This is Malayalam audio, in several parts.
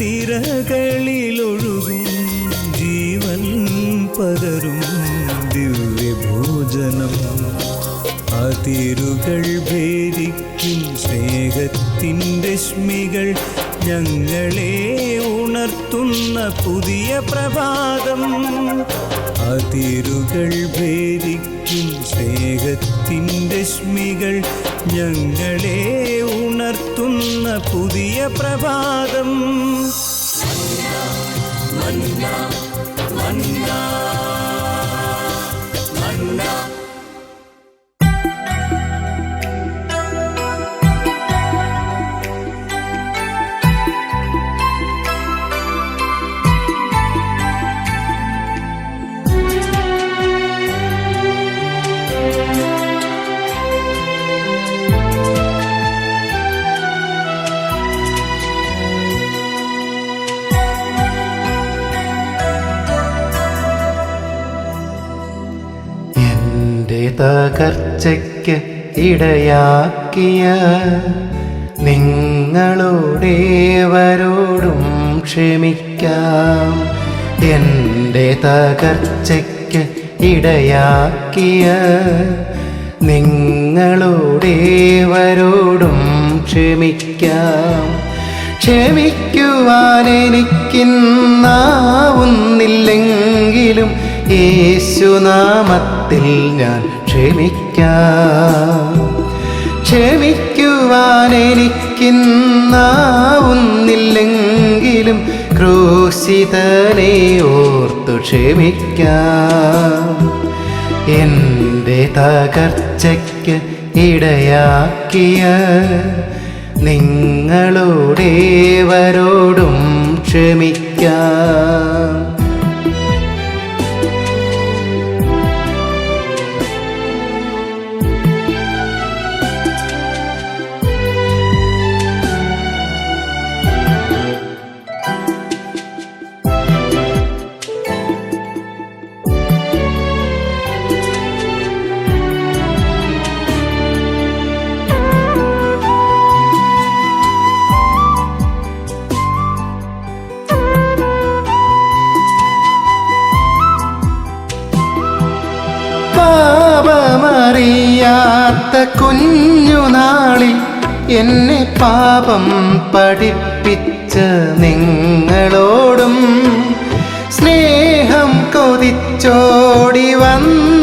സിരകളിലൊഴുകും ജീവൻ പകരും ദിവ്യഭോജനം. അതിരുകൾ ഭേദിക്കും സ്നേഹത്തിന്റെ രശ്മികൾ ഞങ്ങളെ ഉണർത്തുന്ന പുതിയ പ്രഭാതം. അതിരുകൾ ഭേദിക്കും സ്നേഹത്തിന്റെ രശ്മികൾ ഞങ്ങളെ ഉണർത്തുന്ന പുതിയ പ്രഭാതം. എന്റെ തകർച്ചയ്ക്ക് ഇടയാക്കിയ നിങ്ങളോടേവരോടും ക്ഷമിക്കാം. എന്റെ തകർച്ചയ്ക്ക് ഇടയാക്കിയ നിങ്ങളോടേവരോടും ക്ഷമിക്കാം. ക്ഷമിക്കുവാൻ എനിക്കിന്നാവുന്നില്ലെങ്കിലും യേശുനാമത്തിൽ ഞാൻ ക്ഷമിക്കാം. ക്ഷമിക്കുവാൻ എനിക്കിന്നാവുന്നില്ലെങ്കിലും ക്രൂശിതനെ ഓർത്തു ക്ഷമിക്കാം. എന്റെ തകർച്ചയ്ക്ക് ഇടയാക്കിയ നിങ്ങളോടേവരോടും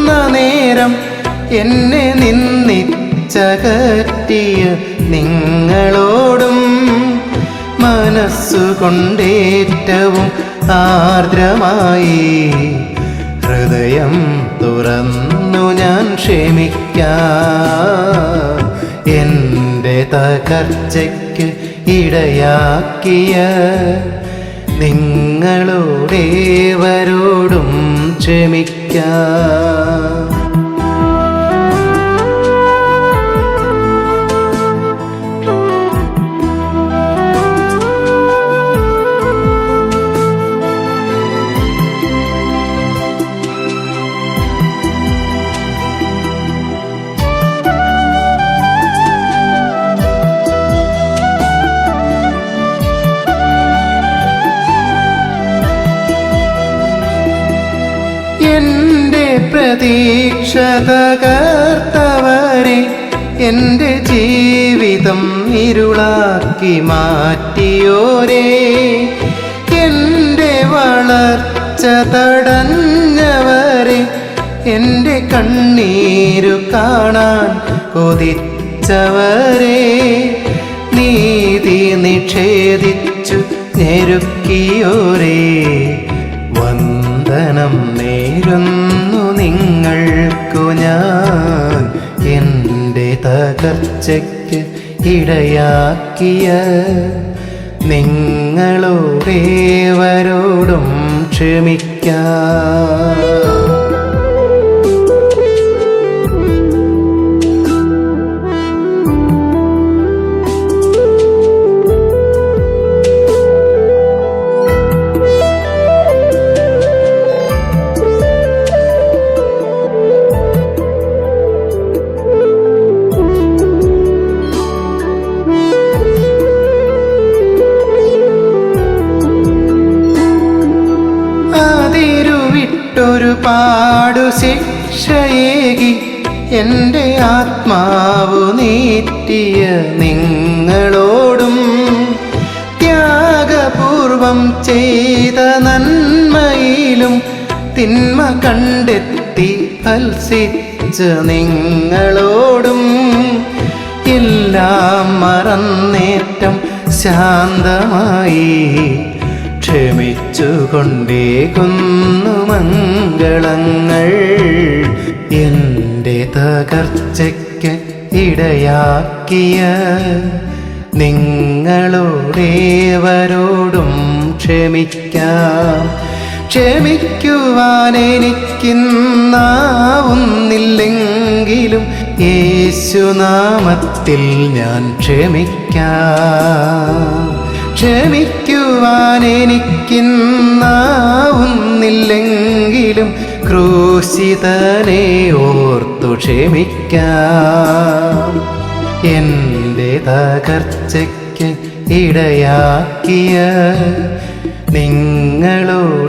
വന്ന നേരം എന്നെ നിന്നിച്ചകറ്റിയ നിങ്ങളോടും മനസ്സുകൊണ്ടേറ്റവും ആർദ്രമായി ഹൃദയം തുറന്നു ഞാൻ ക്ഷമിക്കാം. എന്റെ തകർച്ചയ്ക്ക് ഇടയാക്കിയ നിങ്ങളോടേവരോടും ക്ഷമിക്കാം. Jamaica. പ്രതീക്ഷ തകർത്തവരെ എന്റെ ജീവിതം ഇരുളാക്കി മാറ്റിയോരേ. എന്റെ വളർച്ച തടഞ്ഞവരെ എന്റെ കണ്ണീരു കാണാൻ കൊതിച്ചവരെ. നീതി നിഷേധിച്ചു ഞെരുക്കിയോരേ. വന്ദനം നേരുന്നു. നിങ്ങൾക്കു ഞാൻ എന്റെ തകർച്ചയ്ക്ക് ഇടയാക്കിയ നിങ്ങളോടേവരോടും ക്ഷമിക്കാം. എന്റെ ആത്മാവ് നീറ്റിയ നിങ്ങളോടും ത്യാഗപൂർവം ചെയ്ത നന്മയിലും തിന്മ കണ്ടെത്തി ഫൽസിച്ച നിങ്ങളോടും എല്ലാം മറന്നേറ്റം ശാന്തമായി ക്ഷമിച്ചുകൊണ്ടേകുന്നു മംഗളങ്ങൾ എന്റെ തകർച്ചയ്ക്ക് ഇടയാക്കിയ നിങ്ങളോടേവരോടും ക്ഷമിക്കാം. ക്ഷമിക്കുവാൻ എനിക്കിന്നാവുന്നില്ലെങ്കിലും യേശുനാമത്തിൽ ഞാൻ ക്ഷമിക്കാം. ക്ഷമിക്കുവാൻ എനിക്കിന്നാവുന്നില്ലെങ്കിലും ക്രൂശിതനെ ഓർത്തു ക്ഷമിക്കാം. എന്റെ തകർച്ചയ്ക്ക് ഇടയാക്കിയ നിങ്ങളോടേവരോടും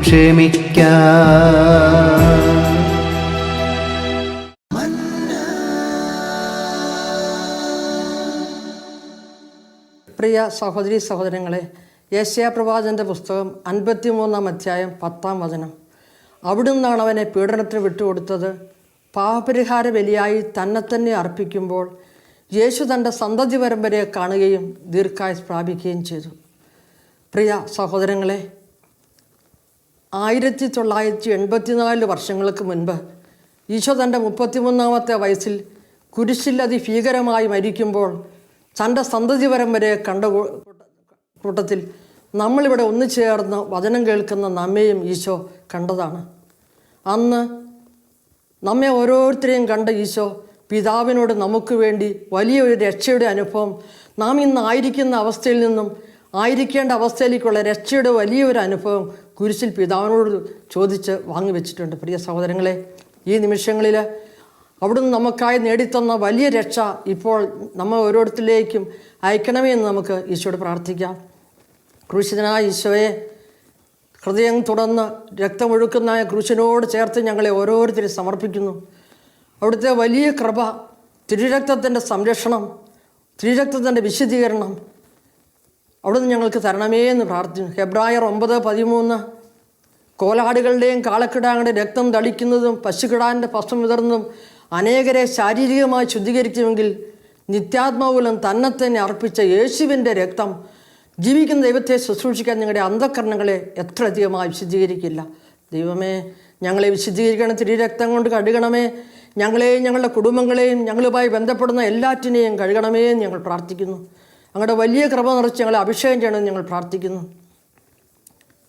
ക്ഷമിക്കാം. പ്രിയ സഹോദരി സഹോദരങ്ങളെ ഏഷ്യാപ്രവാചന്റെ പുസ്തകം അൻപത്തിമൂന്നാം അധ്യായം പത്താം വചനം. അവിടുന്നാണ് അവനെ പീഡനത്തിന് വിട്ടുകൊടുത്തത്. പാപപരിഹാര ബലിയായി തന്നെ തന്നെ അർപ്പിക്കുമ്പോൾ യേശു തന്റെ സന്തതി പരമ്പരയെ കാണുകയും ദീർഘായുസ് പ്രാപിക്കുകയും ചെയ്തു. പ്രിയ സഹോദരങ്ങളെ ആയിരത്തി തൊള്ളായിരത്തി എൺപത്തിനാല് വർഷങ്ങൾക്ക് മുൻപ് ഈശോ തന്റെ മുപ്പത്തിമൂന്നാമത്തെ വയസ്സിൽ കുരിശിൽ അതിഭീകരമായി മരിക്കുമ്പോൾ തന്റെ സന്തതി പരമ്പരയെ കണ്ട കൂട്ടത്തിൽ നമ്മളിവിടെ ഒന്നു ചേർന്ന് വചനം കേൾക്കുന്ന നമ്മയും ഈശോ കണ്ടതാണ്. അന്ന് നമ്മെ ഓരോരുത്തരെയും കണ്ട ഈശോ പിതാവിനോട് നമുക്ക് വേണ്ടി വലിയൊരു രക്ഷയുടെ അനുഭവം. നാം ഇന്ന് ആയിരിക്കുന്ന അവസ്ഥയിൽ നിന്നും ആയിരിക്കേണ്ട അവസ്ഥയിലേക്കുള്ള രക്ഷയുടെ വലിയൊരു അനുഭവം കുരിശിൽ പിതാവിനോട് ചോദിച്ച് വാങ്ങിവെച്ചിട്ടുണ്ട് പ്രിയ സഹോദരങ്ങളെ ഈ നിമിഷങ്ങളിൽ അവിടുന്ന് നമുക്കായി നേടിത്തന്ന വലിയ രക്ഷ ഇപ്പോൾ നമ്മൾ ഓരോരുത്തരിലേക്കും അയക്കണമേ എന്ന് നമുക്ക് ഈശോയോട് പ്രാർത്ഥിക്കാം. ക്രൂശിതനായ ഈശോയെ ഹൃദയം തുറന്ന് രക്തമൊഴുക്കുന്ന ക്രൂശിനോട് ചേർത്ത് ഞങ്ങളെ ഓരോരുത്തരും സമർപ്പിക്കുന്നു. അവിടുത്തെ വലിയ കൃപ തിരുരക്തത്തിന്റെ സംരക്ഷണം തിരുരക്തത്തിന്റെ വിശദീകരണം അവിടുന്ന് ഞങ്ങൾക്ക് തരണമേ എന്ന് പ്രാർത്ഥിക്കുന്നു. ഹെബ്രായർ ഒമ്പത് പതിമൂന്ന്. കോലാടുകളുടെയും കാളക്കിടാങ്ങളുടെ രക്തം തളിക്കുന്നതും പശുക്കിടാന്റെ ഭസ്മം വിതർന്നതും അനേകരെ ശാരീരികമായി ശുദ്ധീകരിക്കുമെങ്കിൽ നിത്യാത്മാവൂലം തന്നെ തന്നെ അർപ്പിച്ച യേശുവിന്റെ രക്തം ജീവിക്കുന്ന ദൈവത്തെ ശുശ്രൂഷിക്കാൻ നിങ്ങളുടെ അന്ധകരണങ്ങളെ എത്ര അധികമായി വിശദീകരിക്കില്ല ദൈവമേ ഞങ്ങളെ വിശദീകരിക്കണം തിരുരക്തം കൊണ്ട് കഴുകണമേ. ഞങ്ങളെയും ഞങ്ങളുടെ കുടുംബങ്ങളെയും ഞങ്ങളുമായി ബന്ധപ്പെടുന്ന എല്ലാറ്റിനെയും കഴുകണമേ എന്ന് ഞങ്ങൾ പ്രാർത്ഥിക്കുന്നു. ഞങ്ങളുടെ വലിയ കൃപ നിറച്ച് ഞങ്ങളെ അഭിഷേകം ചെയ്യണമെന്ന് ഞങ്ങൾ പ്രാർത്ഥിക്കുന്നു.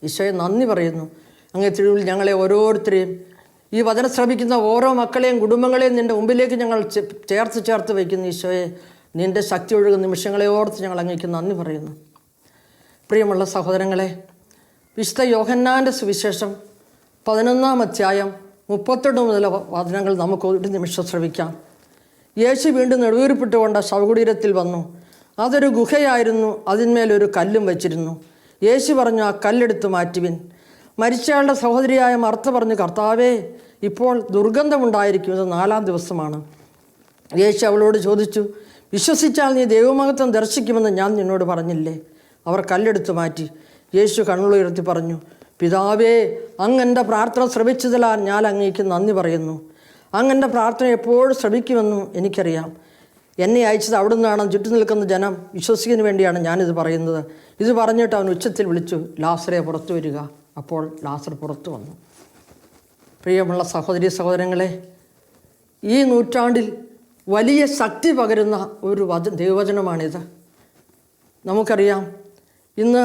ഈശോയെ നന്ദി പറയുന്നു. അങ്ങനെ തിരുവിൽ ഞങ്ങളെ ഓരോരുത്തരെയും ഈ വചന ശ്രമിക്കുന്ന ഓരോ മക്കളെയും കുടുംബങ്ങളെയും നിന്റെ മുമ്പിലേക്ക് ഞങ്ങൾ ചേർത്ത് ചേർത്ത് വയ്ക്കുന്നു ഈശോയെ. നിന്റെ ശക്തി ഒഴുകുന്ന നിമിഷങ്ങളെ ഓർത്ത് ഞങ്ങൾ അങ്ങേക്ക് നന്ദി പറയുന്നു. പ്രിയമുള്ള സഹോദരങ്ങളെ വിശുദ്ധ യോഹന്നാന്റെ സുവിശേഷം പതിനൊന്നാം അധ്യായം മുപ്പത്തെട്ട് മുതൽ വചനങ്ങൾ നമുക്ക് ഒരു നിമിഷം ശ്രമിക്കാം യേശു വീണ്ടും നെടുവീർപ്പിട്ടുകൊണ്ട് ശവകുടീരത്തിൽ വന്നു. അതൊരു ഗുഹയായിരുന്നു അതിന്മേലൊരു കല്ലും വച്ചിരുന്നു. യേശു പറഞ്ഞു ആ കല്ലെടുത്ത് മാറ്റുവിൻ. മരിച്ചയാളുടെ സഹോദരിയായ മർത്ത പറഞ്ഞു കർത്താവേ ഇപ്പോൾ ദുർഗന്ധമുണ്ടായിരിക്കുന്നത് നാലാം ദിവസമാണ്. യേശു അവളോട് ചോദിച്ചു വിശ്വസിച്ചാൽ നീ ദൈവമഹത്വം ദർശിക്കുമെന്ന് ഞാൻ നിന്നോട് പറഞ്ഞില്ലേ? അവർ കല്ലെടുത്ത് മാറ്റി. യേശു കണ്ണുളുയർത്തി പറഞ്ഞു പിതാവേ അങ്ങെന്റെ പ്രാർത്ഥന ശ്രമിച്ചതിലാൽ ഞാൻ അങ്ങേക്ക് നന്ദി പറയുന്നു. അങ്ങന്റെ പ്രാർത്ഥന എപ്പോഴും ശ്രമിക്കുമെന്നും എനിക്കറിയാം. എന്നെ അയച്ചത് അവിടെ നിന്നാണ് ചുറ്റും നിൽക്കുന്ന ജനം വിശ്വസിക്കുന്നതിന് വേണ്ടിയാണ് ഞാനിത് പറയുന്നത്. ഇത് പറഞ്ഞിട്ട് അവൻ ഉച്ചത്തിൽ വിളിച്ചു ലാസറെ പുറത്തു വരിക. അപ്പോൾ ലാസർ പുറത്തു വന്നു. പ്രിയമുള്ള സഹോദരി സഹോദരങ്ങളെ ഈ നൂറ്റാണ്ടിൽ വലിയ ശക്തി പകരുന്ന ഒരു വച ദൈവവചനമാണിത്. നമുക്കറിയാം ഇന്ന്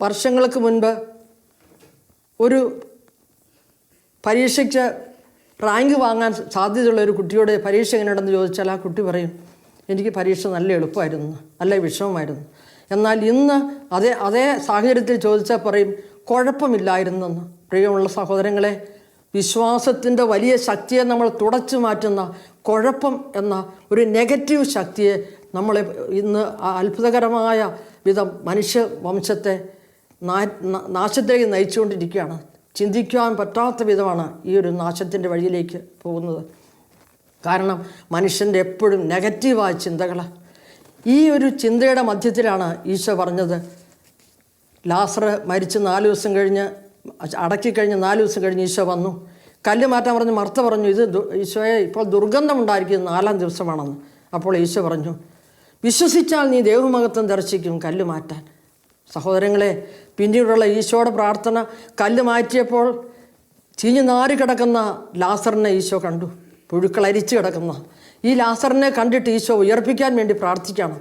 വർഷങ്ങൾക്ക് മുൻപ് ഒരു പരീക്ഷയ്ക്ക് റാങ്ക് വാങ്ങാൻ സാധ്യതയുള്ള ഒരു കുട്ടിയോട് പരീക്ഷ എങ്ങനെയുണ്ടെന്ന് ചോദിച്ചാൽ ആ കുട്ടി പറയും എനിക്ക് പരീക്ഷ നല്ല എളുപ്പമായിരുന്നു നല്ല വിഷമമായിരുന്നു. എന്നാൽ ഇന്ന് അതേ അതേ സാഹചര്യത്തിൽ ചോദിച്ചാൽ പറയും കുഴപ്പമില്ലായിരുന്നെന്ന് പ്രിയമുള്ള സഹോദരങ്ങളെ വിശ്വാസത്തിന്റെ വലിയ ശക്തിയെ നമ്മൾ തുടച്ചു മാറ്റുന്ന കുഴപ്പം എന്ന ഒരു നെഗറ്റീവ് ശക്തിയെ നമ്മളെ ഇന്ന് അത്ഭുതകരമായ വിധം മനുഷ്യ വംശത്തെ നാശത്തിലേക്ക് നയിച്ചുകൊണ്ടിരിക്കുകയാണ്. ചിന്തിക്കുവാൻ പറ്റാത്ത വിധമാണ് ഈ ഒരു നാശത്തിന്റെ വഴിയിലേക്ക് പോകുന്നത്. കാരണം മനുഷ്യന്റെ എപ്പോഴും നെഗറ്റീവായ ചിന്തകൾ ഈ ഒരു ചിന്തയുടെ മധ്യത്തിലാണ് ഈശോ പറഞ്ഞത് ലാസർ മരിച്ച് നാല് ദിവസം കഴിഞ്ഞ് അടക്കി കഴിഞ്ഞ് നാല് ദിവസം കഴിഞ്ഞ് ഈശോ വന്നു. കല്ല് മാറ്റാൻ പറഞ്ഞ് മർത്ത പറഞ്ഞു ഇത് ഈശോയെ ഇപ്പോൾ ദുർഗന്ധമുണ്ടായിരിക്കുന്നത് നാലാം ദിവസമാണെന്ന്. അപ്പോൾ ഈശോ പറഞ്ഞു വിശ്വസിച്ചാൽ നീ ദേവമഹത്വം ദർശിക്കും കല്ല് മാറ്റാൻ. സഹോദരങ്ങളെ പിന്നീടുള്ള ഈശോയുടെ പ്രാർത്ഥന കല്ല് മാറ്റിയപ്പോൾ ചീഞ്ഞു നാറി കിടക്കുന്ന ലാസറിനെ ഈശോ കണ്ടു. പുഴുക്കൾ അരിച്ചു കിടക്കുന്ന. ഈ ലാസറിനെ കണ്ടിട്ട് ഈശോ ഉയർപ്പിക്കാൻ വേണ്ടി പ്രാർത്ഥിക്കണം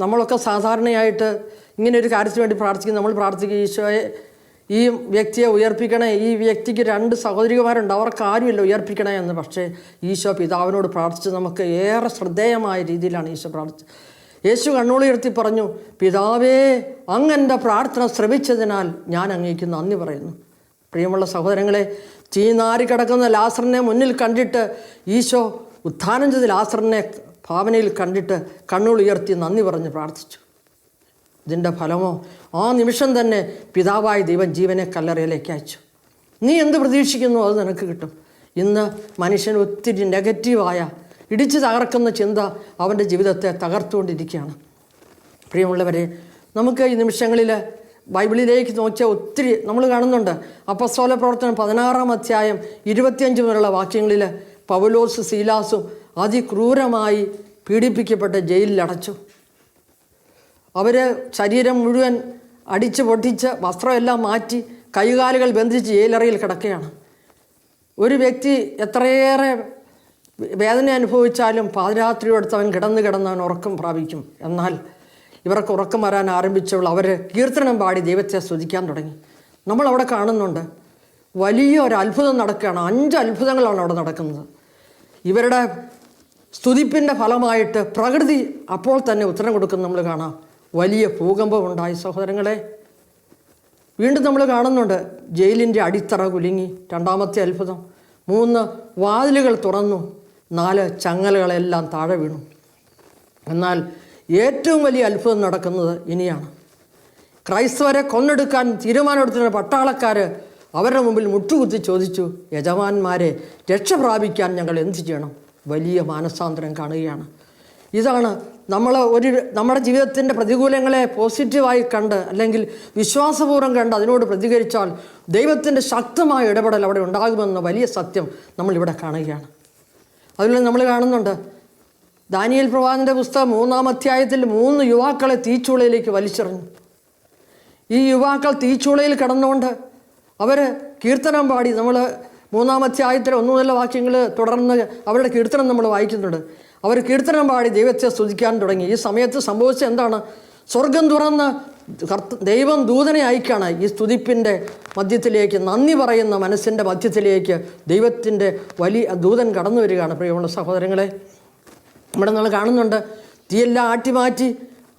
നമ്മളൊക്കെ സാധാരണയായിട്ട് ഇങ്ങനെ ഒരു കാര്യത്തിന് വേണ്ടി പ്രാർത്ഥിക്കും. നമ്മൾ പ്രാർത്ഥിക്കും ഈശോയെ ഈ വ്യക്തിയെ ഉയർപ്പിക്കണേ ഈ വ്യക്തിക്ക് രണ്ട് സഹോദരിമാരുണ്ട് അവർക്ക് ആരുമില്ല ഉയർപ്പിക്കണേ എന്ന്. പക്ഷേ ഈശോ പിതാവിനോട് പ്രാർത്ഥിച്ച് നമുക്ക് ഏറെ ശ്രദ്ധേയമായ രീതിയിലാണ് ഈശോ പ്രാർത്ഥിച്ചത് യേശു കണ്ണുള്ളിർത്തി പറഞ്ഞു പിതാവേ അങ്ങന്റെ പ്രാർത്ഥന ശ്രമിച്ചതിനാൽ ഞാൻ അങ്ങേക്ക് നന്ദി പറയുന്നു. പ്രിയമുള്ള സഹോദരങ്ങളെ ചീനാറി കിടക്കുന്ന ലാസറിനെ മുന്നിൽ കണ്ടിട്ട് ഈശോ ഉത്ഥാനം ചെയ്ത ലാസറിനെ ഭാവനയിൽ കണ്ടിട്ട് കണ്ണുകളുയർത്തി നന്ദി പറഞ്ഞ് പ്രാർത്ഥിച്ചു. ഇതിന്റെ ഫലമോ? ആ നിമിഷം തന്നെ പിതാവായ ദൈവം ജീവനെ കല്ലറയിലേക്ക് അയച്ചു. നീ എന്ത് പ്രതീക്ഷിക്കുന്നു അത് നിനക്ക് കിട്ടും. ഇന്ന് മനുഷ്യൻ ഒത്തിരി നെഗറ്റീവായ ഇടിച്ചു തകർക്കുന്ന ചിന്ത അവന്റെ ജീവിതത്തെ തകർത്തുകൊണ്ടിരിക്കുകയാണ്. പ്രിയമുള്ളവരെ നമുക്ക് ഈ നിമിഷങ്ങളിൽ ബൈബിളിലേക്ക് നോക്കിയാൽ ഒത്തിരി നമ്മൾ കാണുന്നുണ്ട്. അപ്പസ്തോല പ്രവർത്തനം പതിനാറാം അധ്യായം ഇരുപത്തിയഞ്ച് മുതലുള്ള വാക്യങ്ങളിൽ പൗലോസ് സീലാസും അതിക്രൂരമായി പീഡിപ്പിക്കപ്പെട്ട ജയിലിൽ അടച്ചു. അവർ ശരീരം മുഴുവൻ അടിച്ച് പൊട്ടിച്ച് വസ്ത്രമെല്ലാം മാറ്റി കൈകാലുകൾ ബന്ധിച്ച് ജയിലറയിൽ കിടക്കുകയാണ്. ഒരു വ്യക്തി എത്രയേറെ വേദന അനുഭവിച്ചാലും പാതിരാത്രിയോടുത്ത് അവൻ കിടന്ന് കിടന്ന് അവൻ ഉറക്കം പ്രാപിക്കും. എന്നാൽ ഇവർക്ക് ഉറക്കം വരാൻ ആരംഭിച്ചവൾ അവർ കീർത്തനം പാടി ദൈവത്തെ സ്തുതിക്കാൻ തുടങ്ങി. നമ്മൾ അവിടെ കാണുന്നുണ്ട് വലിയ ഒരു അത്ഭുതം നടക്കുകയാണ്. അഞ്ച് അത്ഭുതങ്ങളാണ് അവിടെ നടക്കുന്നത്. ഇവരുടെ സ്തുതിപ്പിന്റെ ഫലമായിട്ട് പ്രകൃതി അപ്പോൾ തന്നെ ഉത്തരം കൊടുക്കുന്ന നമ്മൾ കാണാം. വലിയ ഭൂകമ്പം ഉണ്ടായി സഹോദരങ്ങളെ. വീണ്ടും നമ്മൾ കാണുന്നുണ്ട് ജയിലിന്റെ അടിത്തറ കുലുങ്ങി. രണ്ടാമത്തെ അത്ഭുതം. മൂന്ന് വാതിലുകൾ തുറന്നു. നാല് ചങ്ങലകളെല്ലാം താഴെ വീണു. എന്നാൽ ഏറ്റവും വലിയ അത്ഭുതം നടക്കുന്നത് ഇനിയാണ്. ക്രൈസ്തവരെ കൊന്നെടുക്കാൻ തീരുമാനമെടുത്തിരുന്ന പട്ടാളക്കാർ അവരുടെ മുമ്പിൽ മുട്ടുകുത്തി ചോദിച്ചു യജമാന്മാരെ രക്ഷ പ്രാപിക്കാൻ ഞങ്ങൾ എന്തു ചെയ്യണം? വലിയ മാനസാന്തരം കാണുകയാണ്. ഇതാണ് നമ്മൾ ഒരു നമ്മുടെ ജീവിതത്തിന്റെ പ്രതികൂലങ്ങളെ പോസിറ്റീവായി കണ്ട് അല്ലെങ്കിൽ വിശ്വാസപൂർവം കണ്ട് അതിനോട് പ്രതികരിച്ചാൽ ദൈവത്തിന്റെ ശക്തമായ ഇടപെടൽ അവിടെ ഉണ്ടാകുമെന്ന വലിയ സത്യം നമ്മളിവിടെ കാണുകയാണ്. അതുപോലെ നമ്മൾ കാണുന്നുണ്ട്. ദാനിയൽ പ്രവാചന്റെ പുസ്തകം മൂന്നാം അധ്യായത്തിൽ മൂന്ന് യുവാക്കളെ തീച്ചുളയിലേക്ക് വലിച്ചെറിഞ്ഞു. ഈ യുവാക്കൾ തീച്ചുളയിൽ കിടന്നുകൊണ്ട് അവർ കീർത്തനം പാടി നമ്മൾ മൂന്നാം അധ്യായത്തിലെ ഒന്നു നല്ല വാക്യങ്ങൾ തുടർന്ന് അവരുടെ കീർത്തനം നമ്മൾ വായിക്കുന്നുണ്ട്. അവർ കീർത്തനം പാടി ദൈവത്തെ സ്തുതിക്കാൻ തുടങ്ങി. ഈ സമയത്ത് സംഭവിച്ചത് എന്താണ്? സ്വർഗം തുറന്ന് ദൈവം ദൂതനെ അയക്കാണ് ഈ സ്തുതിപ്പിന്റെ മധ്യത്തിലേക്ക് നന്ദി പറയുന്ന മനസ്സിന്റെ മധ്യത്തിലേക്ക് ദൈവത്തിന്റെ വലിയ ദൂതൻ കടന്നു വരികയാണ്. പ്രിയമുള്ള സഹോദരങ്ങളെ ഇവിടെ നമ്മൾ കാണുന്നുണ്ട്. തീയെല്ലാം ആട്ടിമാറ്റി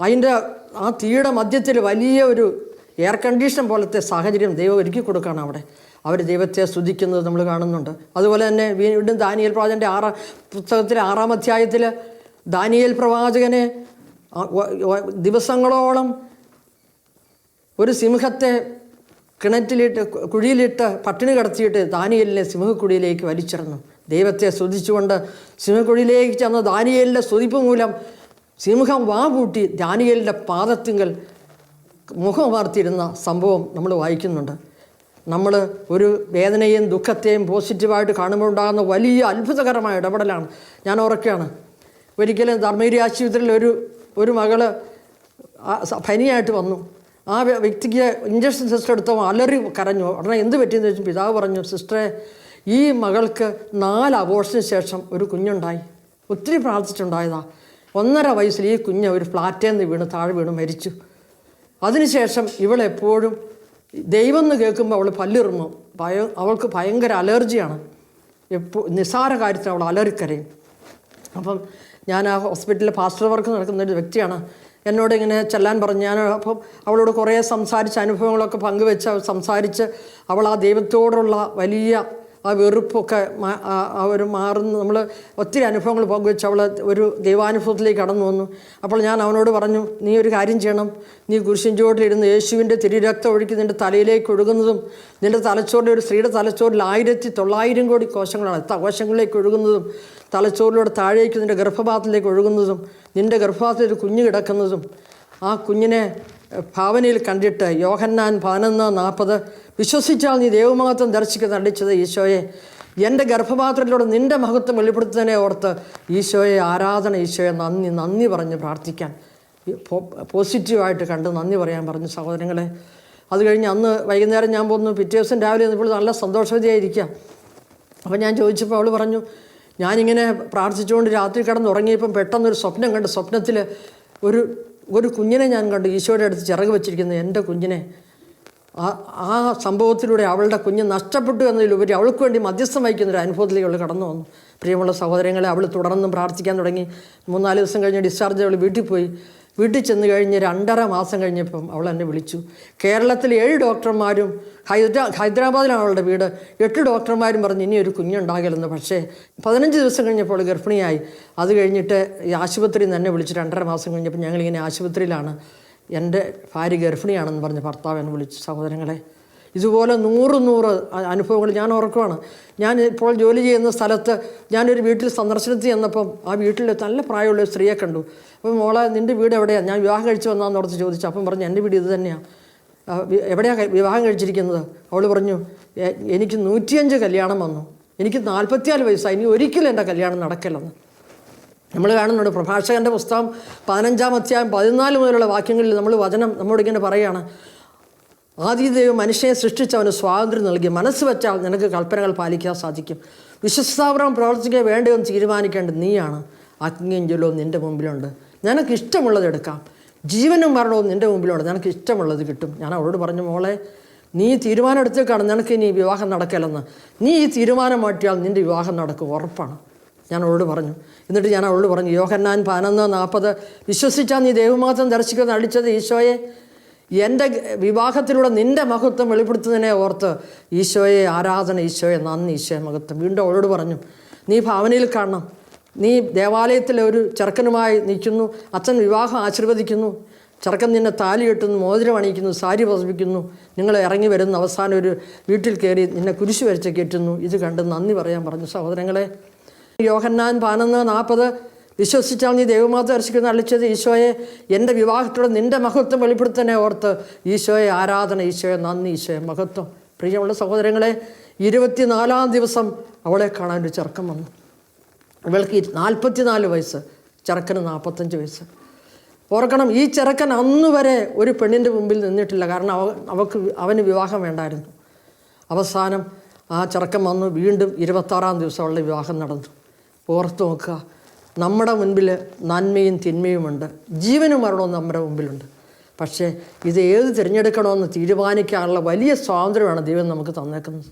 അതിന്റെ ആ തീയുടെ മധ്യത്തിൽ വലിയ ഒരു എയർ കണ്ടീഷൻ പോലത്തെ സാഹചര്യം ദൈവം ഒരുക്കി കൊടുക്കുകയാണ് അവിടെ. അവർ ദൈവത്തെ സ്തുതിക്കുന്നത് നമ്മൾ കാണുന്നുണ്ട്. അതുപോലെ തന്നെ വീണ്ടും ദാനിയൽ പ്രവാചകന്റെ ആറാം പുസ്തകത്തിലെ ആറാം അധ്യായത്തിൽ ദാനിയൽ പ്രവാചകനെ ദിവസങ്ങളോളം ഒരു സിംഹത്തെ കിണറ്റിലിട്ട് കുഴിയിലിട്ട് പട്ടിണി കടത്തിയിട്ട് ദാനിയലിനെ സിംഹക്കുഴിയിലേക്ക് വലിച്ചിറന്നു. ദൈവത്തെ സ്തുതിച്ചുകൊണ്ട് സിംഹക്കുഴിയിലേക്ക് ചെന്ന ദാനിയലിന്റെ സ്തുതിപ്പ് മൂലം സിംഹം വാ കൂട്ടി ദാനിയലിന്റെ പാദത്തിങ്കൽ മുഖം വാർത്തിരുന്ന സംഭവം നമ്മൾ വായിക്കുന്നുണ്ട്. നമ്മൾ ഒരു വേദനയെയും ദുഃഖത്തെയും പോസിറ്റീവായിട്ട് കാണുമ്പോൾ ഉണ്ടാകുന്ന വലിയ അത്ഭുതകരമായ ഇടപെടലാണ്. ഞാൻ ഓർക്കുകയാണ് ഒരിക്കലും ധർമ്മഗിരി ആശുപത്രിയിൽ ഒരു ഒരു മകൾ ഫനിയായിട്ട് വന്നു. ആ വ്യക്തിക്ക് ഇഞ്ചക്ഷൻ സിസ്റ്റർ എടുത്തപ്പോൾ അലറി കരഞ്ഞു. ഉടനെ എന്ത് പറ്റിയെന്ന് ചോദിച്ചു പിതാവ് പറഞ്ഞു സിസ്റ്ററെ ഈ മകൾക്ക് നാല് അബോർഷന് ശേഷം ഒരു കുഞ്ഞുണ്ടായി. ഒത്തിരി പ്രാർത്ഥിച്ചിട്ടുണ്ടായതാ. ഒന്നര വയസ്സിൽ ഈ കുഞ്ഞ് ഒരു ഫ്ലാറ്റേന്ന് വീണ് താഴെ വീണ് മരിച്ചു. അതിനുശേഷം ഇവളെപ്പോഴും ദൈവം എന്ന് കേൾക്കുമ്പോൾ അവൾ പല്ലിറുമ്പും. ഭയ അവൾക്ക് ഭയങ്കര അലർജിയാണ്. എപ്പോൾ നിസ്സാര കാര്യത്തിൽ അവൾ അലറിക്കരയും. അപ്പം ഞാൻ ആ ഹോസ്പിറ്റലിൽ ഫാസ്റ്റർ വർക്ക് നടക്കുന്ന ഒരു വ്യക്തിയാണ്. എന്നോട് ഇങ്ങനെ ചെല്ലാൻ പറഞ്ഞു. ഞാൻ അപ്പം അവളോട് കുറേ സംസാരിച്ച അനുഭവങ്ങളൊക്കെ പങ്കുവെച്ച് സംസാരിച്ച് അവൾ ആ ദൈവത്തോടുള്ള വലിയ ആ വെറുപ്പൊക്കെ അവർ മാറുന്ന നമ്മൾ ഒത്തിരി അനുഭവങ്ങൾ പങ്കുവെച്ച് അവൾ ഒരു ദൈവാനുഭവത്തിലേക്ക് കടന്നു വന്നു. അപ്പോൾ ഞാൻ അവനോട് പറഞ്ഞു നീ ഒരു കാര്യം ചെയ്യണം. നീ കുരിശിഞ്ചോട്ടിലിരുന്ന് യേശുവിന്റെ തിരുരക്തം ഒഴുക്കി നിന്റെ തലയിലേക്ക് ഒഴുകുന്നതും നിന്റെ തലച്ചോറിന്റെ ഒരു സ്ത്രീയുടെ തലച്ചോറിൽ ആയിരത്തി തൊള്ളായിരം കോടി കോശങ്ങളാണ്. കോശങ്ങളിലേക്ക് ഒഴുകുന്നതും തലച്ചോറിലൂടെ താഴേക്ക് നിന്റെ ഗർഭപാത്രത്തിലേക്ക് ഒഴുകുന്നതും നിന്റെ ഗർഭപാത്രത്തിൽ കുഞ്ഞ് കിടക്കുന്നതും ആ കുഞ്ഞിനെ ഭാവനയിൽ കണ്ടിട്ട് യോഹന്നാൻ പതിനൊന്ന് നാൽപ്പത് വിശ്വസിച്ചാൽ നീ ദൈവമഹത്വം ദർശിക്കുന്ന അടിച്ചത് ഈശോയെ. എന്റെ ഗർഭപാത്രത്തിലൂടെ നിന്റെ മഹത്വം വെളിപ്പെടുത്തുന്നതിനെ ഓർത്ത് ഈശോയെ ആരാധന ഈശോയെ നന്ദി നന്ദി പറഞ്ഞ് പ്രാർത്ഥിക്കാൻ. പോസിറ്റീവായിട്ട് കണ്ട് നന്ദി പറയാൻ പറഞ്ഞു സഹോദരങ്ങളെ. അത് കഴിഞ്ഞ് അന്ന് വൈകുന്നേരം ഞാൻ പോന്നു. പിറ്റേ ദിവസം രാവിലെ ഇപ്പോൾ നല്ല സന്തോഷവതിയായിരിക്കാം. അപ്പോൾ ഞാൻ ചോദിച്ചപ്പോൾ അവൾ പറഞ്ഞു ഞാനിങ്ങനെ പ്രാർത്ഥിച്ചുകൊണ്ട് രാത്രി കിടന്നുറങ്ങിയപ്പം പെട്ടെന്നൊരു സ്വപ്നം കണ്ട് സ്വപ്നത്തിൽ ഒരു ഒരു കുഞ്ഞിനെ ഞാൻ കണ്ടു ഈശോയുടെ അടുത്ത് ചിറക് വെച്ചിരിക്കുന്ന എന്റെ കുഞ്ഞിനെ. ആ ആ സംഭവത്തിലൂടെ അവളുടെ കുഞ്ഞ് നഷ്ടപ്പെട്ടു എന്നതിലുപരി അവൾക്ക് വേണ്ടി മധ്യസ്ഥം വഹിക്കുന്ന ഒരു അനുഭവത്തിലേക്ക് അവൾ കടന്നു വന്നു. പ്രിയമുള്ള സഹോദരങ്ങളെ അവൾ തുടർന്നും പ്രാർത്ഥിക്കാൻ തുടങ്ങി. മൂന്നാൽ ദിവസം കഴിഞ്ഞ് ഡിസ്ചാർജ് അവൾ വീട്ടിൽ പോയി. വീട്ടിൽ ചെന്ന് കഴിഞ്ഞ് രണ്ടര മാസം കഴിഞ്ഞപ്പം അവൾ എന്നെ വിളിച്ചു. കേരളത്തിൽ ഏഴ് ഡോക്ടർമാരും ഹൈദരാ ഹൈദരാബാദിലാണ് അവളുടെ വീട്. എട്ട് ഡോക്ടർമാരും പറഞ്ഞ് ഇനി ഒരു കുഞ്ഞുണ്ടാകില്ലെന്ന് പക്ഷേ പതിനഞ്ച് ദിവസം കഴിഞ്ഞപ്പോൾ ഗർഭിണിയായി. അത് കഴിഞ്ഞിട്ട് ഈ ആശുപത്രിയിൽ നിന്ന് എന്നെ വിളിച്ച് രണ്ടര മാസം കഴിഞ്ഞപ്പോൾ ഞങ്ങളിങ്ങനെ ആശുപത്രിയിലാണ് എന്റെ ഭാര്യ ഗർഭിണിയാണെന്ന് പറഞ്ഞ് ഭർത്താവ് എന്നെ വിളിച്ചു. സഹോദരങ്ങളെ ഇതുപോലെ നൂറ് നൂറ് അനുഭവങ്ങൾ ഞാൻ ഓർക്കുവാണ്. ഞാൻ ഇപ്പോൾ ജോലി ചെയ്യുന്ന സ്ഥലത്ത് ഞാനൊരു വീട്ടിൽ സന്ദർശനത്തിൽ ചെന്നപ്പം ആ വീട്ടിൽ നല്ല പ്രായമുള്ള സ്ത്രീയെ കണ്ടു. അപ്പം മോളെ നിന്റെ വീട് എവിടെയാണ് ഞാൻ വിവാഹം കഴിച്ചു വന്നാന്ന് ഓർത്ത് ചോദിച്ചു. അപ്പം പറഞ്ഞു എന്റെ വീട് ഇത് തന്നെയാണ് എവിടെയാണ് വിവാഹം കഴിച്ചിരിക്കുന്നത്? അവൾ പറഞ്ഞു എനിക്ക് നൂറ്റിയഞ്ച് കല്യാണം വന്നു. എനിക്ക് നാൽപ്പത്തിനാല് വയസ്സായി. ഇനി ഒരിക്കലും എന്റെ കല്യാണം നടക്കില്ലെന്ന്. നമ്മൾ കാണുന്നുണ്ട് പ്രഭാഷകന്റെ പുസ്തകം പതിനഞ്ചാം അധ്യായം പതിനാല് മുതലുള്ള വാക്യങ്ങളിൽ നമ്മൾ വചനം നമ്മോടിങ്ങനെ പറയുകയാണ്. ആദ്യ ദൈവം മനുഷ്യനെ സൃഷ്ടിച്ചവന് സ്വാതന്ത്ര്യം നൽകി. മനസ്സ് വെച്ചാൽ നിനക്ക് കൽപ്പനകൾ പാലിക്കാൻ സാധിക്കും. വിശ്വസ്താപനം പ്രവർത്തിക്കാൻ വേണ്ടതെന്ന് തീരുമാനിക്കേണ്ടത് നീയാണ്. അഗ്നിയും ജലവും നിന്റെ മുമ്പിലുണ്ട്. നിനക്ക് ഇഷ്ടമുള്ളത് എടുക്കാം ജീവനും മരണവും നിന്റെ മുമ്പിലുണ്ട്. നിനക്ക് ഇഷ്ടമുള്ളത് കിട്ടും. ഞാൻ അവളോട് പറഞ്ഞു മോളെ നീ തീരുമാനം എടുത്തേക്കാണ് നിനക്ക് ഇനി വിവാഹം നടക്കില്ലെന്ന്. നീ ഈ തീരുമാനം മാറ്റിയാൽ നിന്റെ വിവാഹം നടക്കും. ഉറപ്പാണ്. ഞാൻ അവളോട് പറഞ്ഞു. എന്നിട്ട് ഞാൻ അവളോട് പറഞ്ഞു യോഹന്നാൻ പതിനൊന്ന് നാൽപ്പത് വിശ്വസിച്ചാൽ നീ ദൈവമാത്രം ദർശിക്കുന്ന അടിച്ചത് ഈശോയെ. എന്റെ വിവാഹത്തിലൂടെ നിന്റെ മഹത്വം വെളിപ്പെടുത്തുന്നതിനെ ഓർത്ത് ഈശോയെ ആരാധന ഈശോയെ നന്ദി ഈശോയെ മഹത്വം. വീണ്ടും അവളോട് പറഞ്ഞു നീ ഭാവനയിൽ കാണണം. നീ ദേവാലയത്തിൽ ഒരു ചെറുക്കനുമായി നിൽക്കുന്നു. അച്ഛൻ വിവാഹം ആശീർവദിക്കുന്നു. ചെറുക്കൻ നിന്നെ താലി കെട്ടുന്നു മോതിരം അണിയിക്കുന്നു സാരി പതിപ്പിക്കുന്നു. നിങ്ങൾ ഇറങ്ങി വരുന്ന അവസാനം ഒരു വീട്ടിൽ കയറി നിന്നെ കുരിശ് വരച്ച് കയറ്റുന്നു ഇത് കണ്ട് നന്ദി പറയാൻ പറഞ്ഞു. സഹോദരങ്ങളെ യോഹന്നാൻ പതിനൊന്ന് നാൽപ്പത്. വിശ്വസിച്ചാൽ നീ ദൈവമാത ദർശിക്കുന്ന അളിച്ചത് ഈശോയെ. എന്റെ വിവാഹത്തോടെ നിന്റെ മഹത്വം വെളിപ്പെടുത്തനെ ഓർത്ത് ഈശോയെ ആരാധന ഈശോയെ നന്ദി ഈശോയെ മഹത്വം. പ്രിയമുള്ള സഹോദരങ്ങളെ ഇരുപത്തിനാലാം ദിവസം അവളെ കാണാൻ ഒരു ചെറുക്കം വന്നു. ഇവൾക്ക് നാൽപ്പത്തിനാല് വയസ്സ് ചെറുക്കന് നാൽപ്പത്തഞ്ച് വയസ്സ്. ഓർക്കണം ഈ ചെറുക്കൻ അന്ന് വരെ ഒരു പെണ്ണിന്റെ മുമ്പിൽ നിന്നിട്ടില്ല. കാരണം അവ അവക്ക് അവന് വിവാഹം വേണ്ടായിരുന്നു. അവസാനം ആ ചെറുക്കൻ വന്ന് വീണ്ടും ഇരുപത്താറാം ദിവസം അവളുടെ വിവാഹം നടന്നു. ഓർത്ത് നോക്കുക നമ്മുടെ മുൻപിൽ നന്മയും തിന്മയുമുണ്ട്. ജീവനും മരണവും നമ്മുടെ മുമ്പിലുണ്ട്. പക്ഷേ ഇത് ഏത് തിരഞ്ഞെടുക്കണമെന്ന് തീരുമാനിക്കാനുള്ള വലിയ സ്വാതന്ത്ര്യമാണ് ദൈവം നമുക്ക് തന്നേക്കുന്നത്.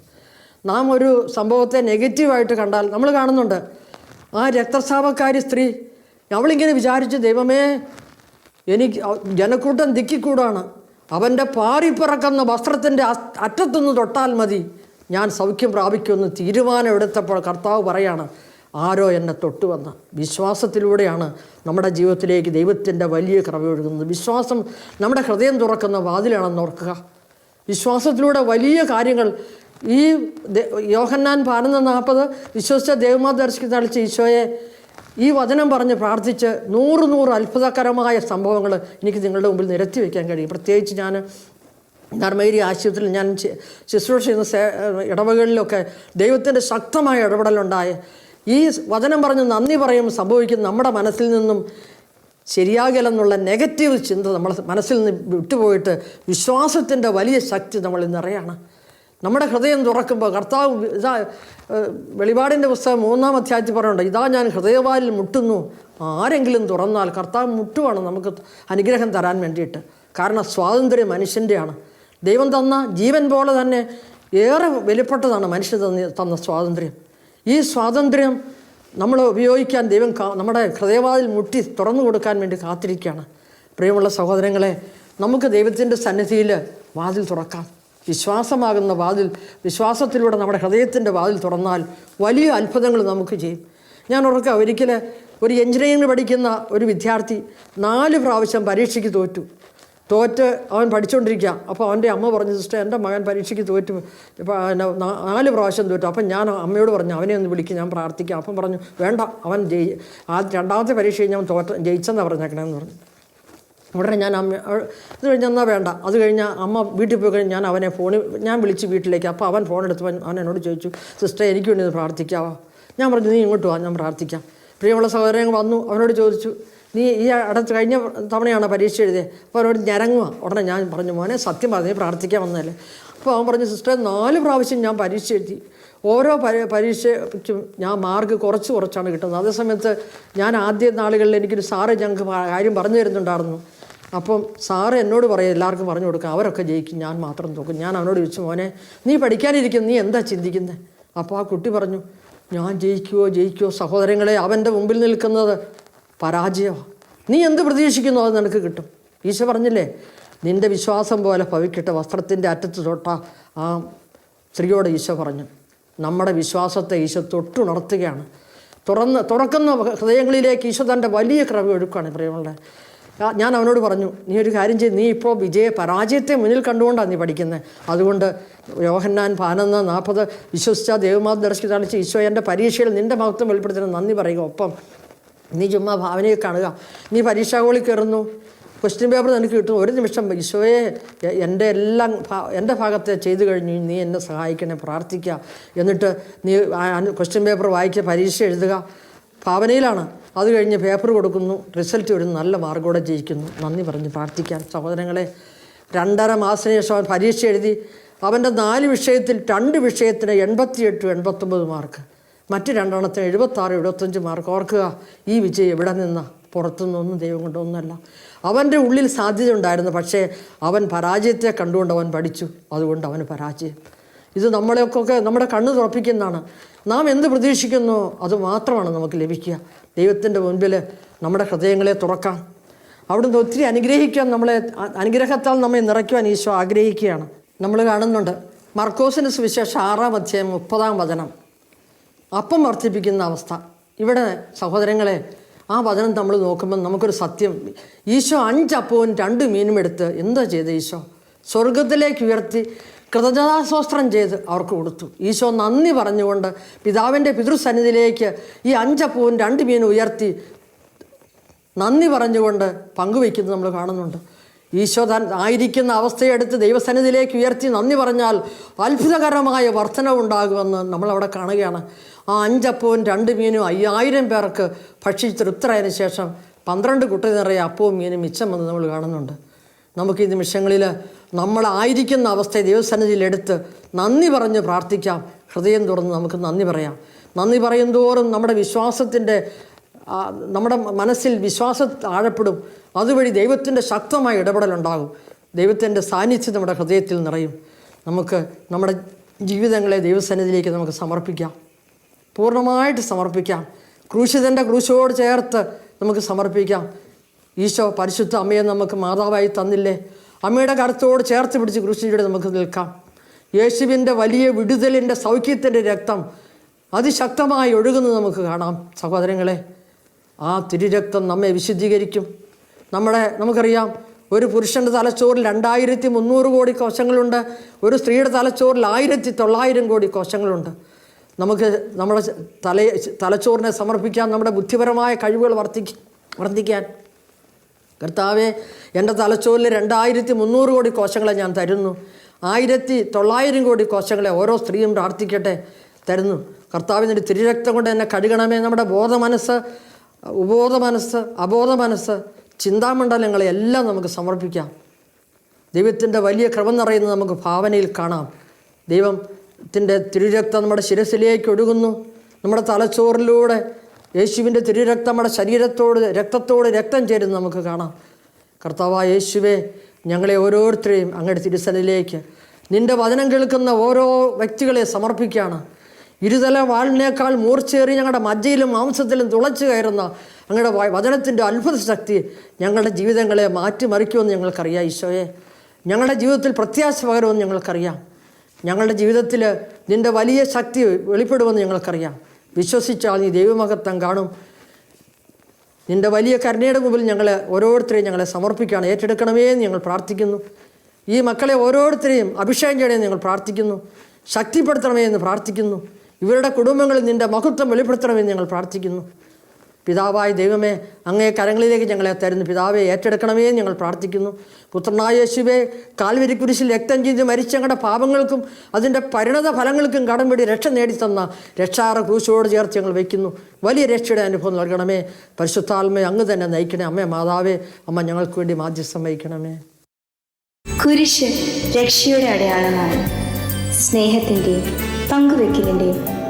നാം ഒരു സംഭവത്തെ നെഗറ്റീവായിട്ട് കണ്ടാൽ നമ്മൾ കാണുന്നുണ്ട് ആ രക്തസ്രാവക്കാരി സ്ത്രീ അവളിങ്ങനെ വിചാരിച്ചു ദൈവമേ എനിക്ക് ജനക്കൂട്ടം ദിക്കിക്കൂടാണ്. അവന്റെ പാറിപ്പിറക്കുന്ന വസ്ത്രത്തിന്റെ അറ്റത്തുനിന്ന് തൊട്ടാൽ മതി. ഞാൻ സൗഖ്യം പ്രാപിക്കുമെന്ന് തീരുമാനം എടുത്തപ്പോൾ കർത്താവ് പറയാണ് ആരോ എന്നെ തൊട്ടുവന്ന. വിശ്വാസത്തിലൂടെയാണ് നമ്മുടെ ജീവിതത്തിലേക്ക് ദൈവത്തിന്റെ വലിയ കൃപ ഒഴുകുന്നത്. വിശ്വാസം നമ്മുടെ ഹൃദയം തുറക്കുന്ന വാതിലാണെന്ന് ഓർക്കുക. വിശ്വാസത്തിലൂടെ വലിയ കാര്യങ്ങൾ ഈ യോഹന്നാൻ പാടുന്ന നാൽപ്പത് വിശ്വസിച്ച ദേവമാ ദർശിക്കുന്ന അളിച്ച ഈശോയെ. ഈ വചനം പറഞ്ഞ് പ്രാർത്ഥിച്ച് നൂറ് നൂറ് അത്ഭുതകരമായ സംഭവങ്ങൾ എനിക്ക് നിങ്ങളുടെ മുമ്പിൽ നിരത്തി വയ്ക്കാൻ കഴിയും. പ്രത്യേകിച്ച് ഞാൻ ധർമ്മേരി ആശുപത്രിയിൽ ഞാൻ ശുശ്രൂഷ ചെയ്യുന്ന സേ ഇടവകളിലൊക്കെ ദൈവത്തിന്റെ ശക്തമായ ഇടപെടലുണ്ടായ ഈ വചനം പറഞ്ഞ് നന്ദി പറയും സംഭവിക്കുന്ന നമ്മുടെ മനസ്സിൽ നിന്നും ശരിയാകില്ലെന്നുള്ള നെഗറ്റീവ് ചിന്ത നമ്മൾ മനസ്സിൽ നിന്ന് വിട്ടുപോയിട്ട് വിശ്വാസത്തിന്റെ വലിയ ശക്തി നമ്മൾ നിറയാണ്. നമ്മുടെ ഹൃദയം തുറക്കുമ്പോൾ കർത്താവ് ഇതാ വെളിപാടിന്റെ പുസ്തകം മൂന്നാം അധ്യായത്തിൽ പറയുന്നുണ്ട് ഇതാ ഞാൻ ഹൃദയവാലിൽ മുട്ടുന്നു. ആരെങ്കിലും തുറന്നാൽ കർത്താവ് മുട്ടുവാണ് നമുക്ക് അനുഗ്രഹം തരാൻ വേണ്ടിയിട്ട്. കാരണം സ്വാതന്ത്ര്യം മനുഷ്യന്റെയാണ് ദൈവം തന്ന ജീവൻ പോലെ തന്നെ ഏറെ വിലപ്പെട്ടതാണ് മനുഷ്യൻ തന്ന തന്ന സ്വാതന്ത്ര്യം. ഈ സ്വാതന്ത്ര്യം നമ്മൾ ഉപയോഗിക്കാൻ ദൈവം നമ്മുടെ ഹൃദയവാതിൽ മുട്ടി തുറന്നു കൊടുക്കാൻ വേണ്ടി കാത്തിരിക്കുകയാണ്. പ്രിയമുള്ള സഹോദരങ്ങളെ നമുക്ക് ദൈവത്തിന്റെ സന്നിധിയിൽ വാതിൽ തുറക്കാം. വിശ്വാസമാകുന്ന വാതിൽ വിശ്വാസത്തിലൂടെ നമ്മുടെ ഹൃദയത്തിന്റെ വാതിൽ തുറന്നാൽ വലിയ അത്ഭുതങ്ങൾ നമുക്ക് ചെയ്യും. ഞാൻ ഓർക്കുക ഒരിക്കൽ ഒരു എഞ്ചിനീയറിംഗ് പഠിക്കുന്ന ഒരു വിദ്യാർത്ഥി നാല് പ്രാവശ്യം പരീക്ഷയ്ക്ക് തോറ്റു. തോറ്റ് അവൻ പഠിച്ചുകൊണ്ടിരിക്കുക. അപ്പോൾ അവന്റെ അമ്മ പറഞ്ഞു സിസ്റ്റർ എന്റെ മകൻ പരീക്ഷയ്ക്ക് തോറ്റു. പിന്നെ നാല് പ്രാവശ്യം തോറ്റു. അപ്പം ഞാൻ അമ്മയോട് പറഞ്ഞു അവനെ ഒന്ന് വിളിക്കും ഞാൻ പ്രാർത്ഥിക്കാം. അപ്പം പറഞ്ഞു വേണ്ട അവൻ ജയി ആ രണ്ടാമത്തെ പരീക്ഷ അവൻ തോറ്റ ജയിച്ചെന്നാണ് പറഞ്ഞേക്കണമെന്ന് പറഞ്ഞു. ഉടനെ ഞാൻ അമ്മ ഇത് കഴിഞ്ഞ് എന്നാൽ വേണ്ട? അത് കഴിഞ്ഞാൽ അമ്മ വീട്ടിൽ പോയി കഴിഞ്ഞ് ഞാൻ അവനെ ഫോണിൽ ഞാൻ വിളിച്ച് വീട്ടിലേക്ക്. അപ്പോൾ അവൻ ഫോൺ എടുത്ത് അവൻ എന്നോട് ചോദിച്ചു സിസ്റ്റർ എനിക്ക് വേണ്ടി ഒന്ന് പ്രാർത്ഥിക്കാവോ? ഞാൻ പറഞ്ഞു നീ ഇങ്ങോട്ട് വാ ഞാൻ പ്രാർത്ഥിക്കാം. പ്രിയമുള്ള സഹോദരൻ വന്നു അവനോട് ചോദിച്ചു നീ ഈ അടുത്ത് കഴിഞ്ഞ തവണയാണ് പരീക്ഷ എഴുതിയത് അപ്പോൾ അവനോട് ഞരങ്ങുക ഉടനെ ഞാൻ പറഞ്ഞു മോനെ സത്യം പറഞ്ഞു പ്രാർത്ഥിക്കാൻ വന്നതല്ലേ. അപ്പോൾ അവൻ പറഞ്ഞു സിസ്റ്റർ നാല് പ്രാവശ്യം ഞാൻ പരീക്ഷ എഴുതി. ഓരോ പരി പരീക്ഷയ്ക്കും ഞാൻ മാർക്ക് കുറച്ച് കുറച്ചാണ് കിട്ടുന്നത്. അതേസമയത്ത് ഞാൻ ആദ്യ നാളുകളിൽ എനിക്കൊരു സാറ് ഞങ്ങൾക്ക് കാര്യം പറഞ്ഞു തരുന്നുണ്ടായിരുന്നു. അപ്പം സാറ് എന്നോട് പറയും എല്ലാവർക്കും പറഞ്ഞു കൊടുക്കുക അവരൊക്കെ ജയിക്കും ഞാൻ മാത്രം തോക്കും ഞാൻ അവനോട് ചോദിച്ചു മോനെ നീ പഠിക്കാനിരിക്കും നീ എന്താ ചിന്തിക്കുന്നത് അപ്പോൾ ആ കുട്ടി പറഞ്ഞു ഞാൻ ജയിക്കുവോ ജയിക്കുവോ സഹോദരങ്ങളെ അവന്റെ മുമ്പിൽ നിൽക്കുന്നത് പരാജയമാണ് നീ എന്ത് പ്രതീക്ഷിക്കുന്നു അത് നിനക്ക് കിട്ടും? ഈശോ പറഞ്ഞില്ലേ നിന്റെ വിശ്വാസം പോലെ ഭവിക്കട്ടെ വസ്ത്രത്തിന്റെ അറ്റത്ത് തൊട്ട ആ സ്ത്രീയോട് ഈശോ പറഞ്ഞു നമ്മുടെ വിശ്വാസത്തെ ഈശോ തൊട്ടുണർത്തുകയാണ്. തുറന്ന് തുറക്കുന്ന ഹൃദയങ്ങളിലേക്ക് ഈശോ തന്റെ വലിയ ക്രമം ഒഴുക്കുകയാണ് പ്രിയമുള്ള ഞാൻ അവനോട് പറഞ്ഞു നീ ഒരു കാര്യം ചെയ്ത് നീ ഇപ്പോൾ വിജയ പരാജയത്തെ മുന്നിൽ കണ്ടുകൊണ്ടാണ് നീ പഠിക്കുന്നത് അതുകൊണ്ട് യോഹന്നാൻ പാനന്ന നാൽപ്പത് വിശ്വസിച്ച ദേവമാത ദർശിച്ച് ഈശോ എന്റെ പരീക്ഷയിൽ നിന്റെ മഹത്വം വെളിപ്പെടുത്തുന്ന നന്ദി പറയുക. ഒപ്പം നീ ചുമ്മാ ഭാവനയെ കാണുക. നീ പരീക്ഷാ ഹോളിൽ കയറുന്നു. ക്വസ്റ്റ്യൻ പേപ്പർ നിനക്ക് കിട്ടും ഒരു നിമിഷം ഈശോയെ എന്റെ എല്ലാം എന്റെ ഭാഗത്തെ ചെയ്തു കഴിഞ്ഞു നീ എന്നെ സഹായിക്കണേ പ്രാർത്ഥിക്കുക. എന്നിട്ട് നീ ക്വസ്റ്റ്യൻ പേപ്പർ വായിക്കുക പരീക്ഷ എഴുതുക. ഭാവനയിലാണ്. അത് കഴിഞ്ഞ് പേപ്പർ കൊടുക്കുന്നു. റിസൾട്ട് വരുന്നു നല്ല മാർക്കോടെ ജയിക്കുന്നു. നന്ദി പറഞ്ഞ് പ്രാർത്ഥിക്കാൻ സഹോദരങ്ങളെ രണ്ടര മാസത്തിന് ശേഷം അവൻ പരീക്ഷ എഴുതി. അവന്റെ നാല് വിഷയത്തിൽ രണ്ട് വിഷയത്തിന് എൺപത്തിയെട്ട് എൺപത്തൊമ്പത് മാർക്ക് മറ്റ് രണ്ടെണ്ണത്തിന് എഴുപത്താറ് എഴുപത്തഞ്ച് മാർക്ക് ഓർക്കുക ഈ വിജയം എവിടെ നിന്നാ? പുറത്തുനിന്നൊന്നും ദൈവം കൊണ്ടൊന്നുമല്ല അവന്റെ ഉള്ളിൽ സാധ്യത ഉണ്ടായിരുന്നു. പക്ഷേ അവൻ പരാജയത്തെ കണ്ടുകൊണ്ട് അവൻ പഠിച്ചു. അതുകൊണ്ട് അവന് പരാജയം. ഇത് നമ്മളെയൊക്കെ നമ്മുടെ കണ്ണ് തുറപ്പിക്കുന്നതാണ്. നാം എന്ത് പ്രതീക്ഷിക്കുന്നു അത് മാത്രമാണ് നമുക്ക് ലഭിക്കുക. ദൈവത്തിന്റെ മുൻപിൽ നമ്മുടെ ഹൃദയങ്ങളെ തുറക്കാം അവിടുന്ന് ഒത്തിരി അനുഗ്രഹിക്കാൻ നമ്മളെ അനുഗ്രഹത്താൽ നമ്മെ നിറയ്ക്കുവാൻ ഈശോ ആഗ്രഹിക്കുകയാണ്. നമ്മൾ കാണുന്നുണ്ട്. മർക്കോസിന് സുവിശേഷം ആറാം അധ്യായം മുപ്പതാം വചനം. അപ്പം വർദ്ധിപ്പിക്കുന്ന അവസ്ഥ. ഇവിടെ സഹോദരങ്ങളെ ആ വചനം നമ്മൾ നോക്കുമ്പോൾ നമുക്കൊരു സത്യം. ഈശോ അഞ്ചപ്പവും രണ്ട് മീനും എടുത്ത് എന്താ ചെയ്ത് ഈശോ? സ്വർഗത്തിലേക്ക് ഉയർത്തി കൃതജ്ഞതാസ്വസ്ത്രം ചെയ്ത് അവർക്ക് കൊടുത്തു. ഈശോ നന്ദി പറഞ്ഞുകൊണ്ട് പിതാവിന്റെ പിതൃസന്നിധിയിലേക്ക് ഈ അഞ്ചപ്പൂവും രണ്ട് മീനും ഉയർത്തി നന്ദി പറഞ്ഞുകൊണ്ട് പങ്കുവയ്ക്കുന്നത് നമ്മൾ കാണുന്നുണ്ട്. ഈശോ താൻ ആയിരിക്കുന്ന അവസ്ഥയെടുത്ത് ദൈവസന്നിധിയിലേക്ക് ഉയർത്തി നന്ദി പറഞ്ഞാൽ അത്ഭുതകരമായ വർധനവുണ്ടാകുമെന്ന് നമ്മളവിടെ കാണുകയാണ്. ആ അഞ്ചപ്പവും രണ്ട് മീനും അയ്യായിരം പേർക്ക് ഭക്ഷിച്ച് തൃപ്തരായതിനു ശേഷം പന്ത്രണ്ട് കുട്ടി നിറയെ അപ്പവും മീനും മിച്ചം വന്ന് നമ്മൾ കാണുന്നുണ്ട്. നമുക്ക് ഈ നിമിഷങ്ങളിൽ നമ്മളായിരിക്കുന്ന അവസ്ഥയെ ദൈവസന്നിധിയിലെടുത്ത് നന്ദി പറഞ്ഞ് പ്രാർത്ഥിക്കാം. ഹൃദയം തുറന്ന് നമുക്ക് നന്ദി പറയാം. നന്ദി പറയും തോറും നമ്മുടെ വിശ്വാസത്തിന്റെ നമ്മുടെ മനസ്സിൽ വിശ്വാസം ആഴപ്പെടും അതുവഴി ദൈവത്തിന്റെ ശക്തമായ ഇടപെടലുണ്ടാകും. ദൈവത്തിന്റെ സാന്നിധ്യം നമ്മുടെ ഹൃദയത്തിൽ നിറയും. നമുക്ക് നമ്മുടെ ജീവിതങ്ങളെ ദൈവസന്നിധിയിലേക്ക് നമുക്ക് സമർപ്പിക്കാം. പൂർണമായിട്ട് സമർപ്പിക്കാം. ക്രൂശിതന്റെ ക്രൂശോട് ചേർത്ത് നമുക്ക് സമർപ്പിക്കാം. ഈശോ പരിശുദ്ധ അമ്മയെ നമുക്ക് മാതാവായി തന്നില്ലേ? അമ്മയുടെ കരത്തോട് ചേർത്ത് പിടിച്ച് കൃഷിയുടെ നമുക്ക് നിൽക്കാം. യേശുവിന്റെ വലിയ വിടുതലിന്റെ സൗഖ്യത്തിന്റെ രക്തം അതിശക്തമായി ഒഴുകുന്നത് നമുക്ക് കാണാം. സഹോദരങ്ങളെ ആ തിരുരക്തം നമ്മെ വിശുദ്ധീകരിക്കും. നമ്മുടെ നമുക്കറിയാം ഒരു പുരുഷന്റെ തലച്ചോറിൽ രണ്ടായിരത്തി മുന്നൂറ് കോടി കോശങ്ങളുണ്ട്. ഒരു സ്ത്രീയുടെ തലച്ചോറിൽ ആയിരത്തി തൊള്ളായിരം കോടി കോശങ്ങളുണ്ട്. നമുക്ക് നമ്മുടെ തല തലച്ചോറിനെ സമർപ്പിക്കാൻ നമ്മുടെ ബുദ്ധിപരമായ കഴിവുകൾ വർദ്ധിക്കാൻ വർദ്ധിക്കാൻ. കർത്താവെ എന്റെ തലച്ചോറിൽ രണ്ടായിരത്തി മുന്നൂറ് കോടി കോശങ്ങളെ ഞാൻ തരുന്നു. ആയിരത്തി തൊള്ളായിരം കോടി കോശങ്ങളെ ഓരോ സ്ത്രീയും പ്രാർത്ഥിക്കട്ടെ തരുന്നു. കർത്താവിന്റെ തിരുരക്തം കൊണ്ട് എന്നെ കഴുകണമേ. നമ്മുടെ ബോധ മനസ്സ് ഉപബോധ മനസ്സ് അബോധ മനസ്സ് ചിന്താമണ്ഡലങ്ങളെ എല്ലാം നമുക്ക് സമർപ്പിക്കാം. ദൈവത്തിന്റെ വലിയ ക്രമം നിറയുന്നത് നമുക്ക് ഭാവനയിൽ കാണാം. ദൈവത്തിന്റെ തിരുരക്തം നമ്മുടെ ശിരസിലേക്ക് ഒഴുകുന്നു. നമ്മുടെ തലച്ചോറിലൂടെ യേശുവിന്റെ തിരുരക്തം നമ്മുടെ ശരീരത്തോട് രക്തത്തോട് രക്തം ചേരുന്ന നമുക്ക് കാണാം. കർത്താവായ യേശുവെ ഞങ്ങളെ ഓരോരുത്തരെയും അങ്ങയുടെ തിരുസലിലേക്ക് നിന്റെ വചനം കേൾക്കുന്ന ഓരോ വ്യക്തികളെ സമർപ്പിക്കുകയാണ്. ഇരുതല വാളിനേക്കാൾ മൂർച്ചയേറി ഞങ്ങളുടെ മജ്ജയിലും മാംസത്തിലും തുളച്ചു കയറുന്ന അങ്ങയുടെ വചനത്തിന്റെ അത്ഭുത ശക്തി ഞങ്ങളുടെ ജീവിതങ്ങളെ മാറ്റിമറിക്കുമെന്ന് ഞങ്ങൾക്കറിയാം ഈശോയെ. ഞങ്ങളുടെ ജീവിതത്തിൽ പ്രത്യാശ പകരുമെന്ന് ഞങ്ങൾക്കറിയാം. ഞങ്ങളുടെ ജീവിതത്തിൽ നിന്റെ വലിയ ശക്തി വെളിപ്പെടുമെന്ന് ഞങ്ങൾക്കറിയാം. വിശ്വസിച്ചാൽ നീ ദൈവമഹത്വം കാണും. നിന്റെ വലിയ കരുണയുടെ മുമ്പിൽ ഞങ്ങൾ ഓരോരുത്തരെയും ഞങ്ങളെ സമർപ്പിക്കുകയാണ്. ഏറ്റെടുക്കണമേ എന്ന് ഞങ്ങൾ പ്രാർത്ഥിക്കുന്നു. ഈ മക്കളെ ഓരോരുത്തരെയും അഭിഷേകം ചെയ്യണമെന്ന് ഞങ്ങൾ പ്രാർത്ഥിക്കുന്നു. ശക്തിപ്പെടുത്തണമേ എന്ന് പ്രാർത്ഥിക്കുന്നു. ഇവരുടെ കുടുംബങ്ങളിൽ നിന്റെ മഹത്വം വെളിപ്പെടുത്തണമെന്ന് ഞങ്ങൾ പ്രാർത്ഥിക്കുന്നു. പിതാവായ ദൈവമേ അങ്ങേ കരങ്ങളിലേക്ക് ഞങ്ങളെ തരുന്നു. പിതാവെ ഏറ്റെടുക്കണമേ ഞങ്ങൾ പ്രാർത്ഥിക്കുന്നു. പുത്രനായ യേശുവെ കാൽവരി കുരിശിൽ രക്തം ചെയ്ത് മരിച്ച ഞങ്ങളുടെ പാപങ്ങൾക്കും അതിന്റെ പരിണത ഫലങ്ങൾക്കും കടംപിടി രക്ഷ നേടിത്തന്ന രക്ഷാറ ക്രൂശോട് ചേർത്ത് ഞങ്ങൾ വയ്ക്കുന്നു. വലിയ രക്ഷയുടെ അനുഭവം നൽകണമേ. പരിശുദ്ധാത്മയെ അങ്ങ് തന്നെ നയിക്കണേ. അമ്മേ മാതാവേ അമ്മ ഞങ്ങൾക്ക് വേണ്ടി മാധ്യസ്ഥം വഹിക്കണമേ. കുരിശ് രക്ഷയുടെ അടയാളമാണ്. സ്നേഹത്തിന്റെയും പങ്കുവെക്കലിന്റെയും